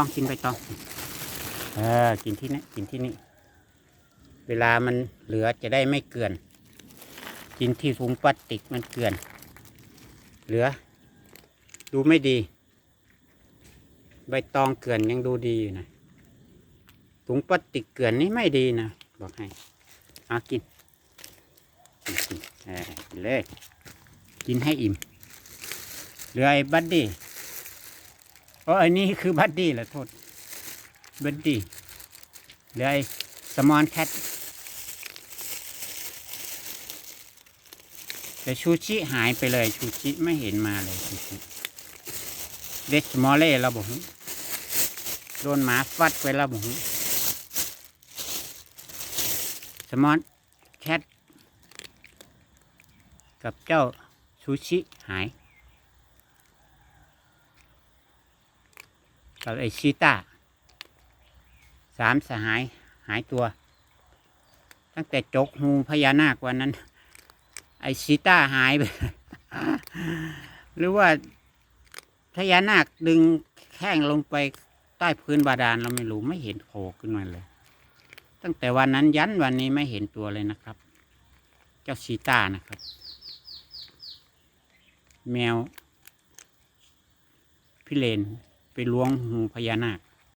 ต้องกินไปตองเออกินที่นี่กินที่นี่ เวลามันเหลือจะได้ไม่เกลื่อน กินที่ถุงพลาสติกมันเกลื่อน เหลือ ดูไม่ดี ใบตองเกลื่อนยังดูดีอยู่นะถุงพลาสติกเกลื่อนนี่ไม่ดีนะบอกให้เอากินเออกินเลย กินให้อิ่มเหลือไอ้บัดดี้ เพราะไอ้นี่คือบัดดี้แหละโทษบัดดี้เหลือไอ้สมอนแคทแต่ชูชิหายไปเลยชูชิไม่เห็นมาเลยชูชิเดสมอลเล่เราบอกโดนหมาฟัดไปแล้วบอกสมอนแคทกับเจ้าชูชิหาย กับไอชีต้าสามสหายหายตัว ตั้งแต่จกหูพญานาควันนั้น ไอชีต้าหายไป หรือว่าพญานาคดึงแข้งลงไปใต้พื้นบาดาลเราไม่รู้ไม่เห็นโผล่ขึ้นมาเลย ตั้งแต่วันนั้นยันวันนี้ไม่เห็นตัวเลยนะครับ เจ้าชีต้านะครับ แมว พิเรน ไปล้วงหูพญานาค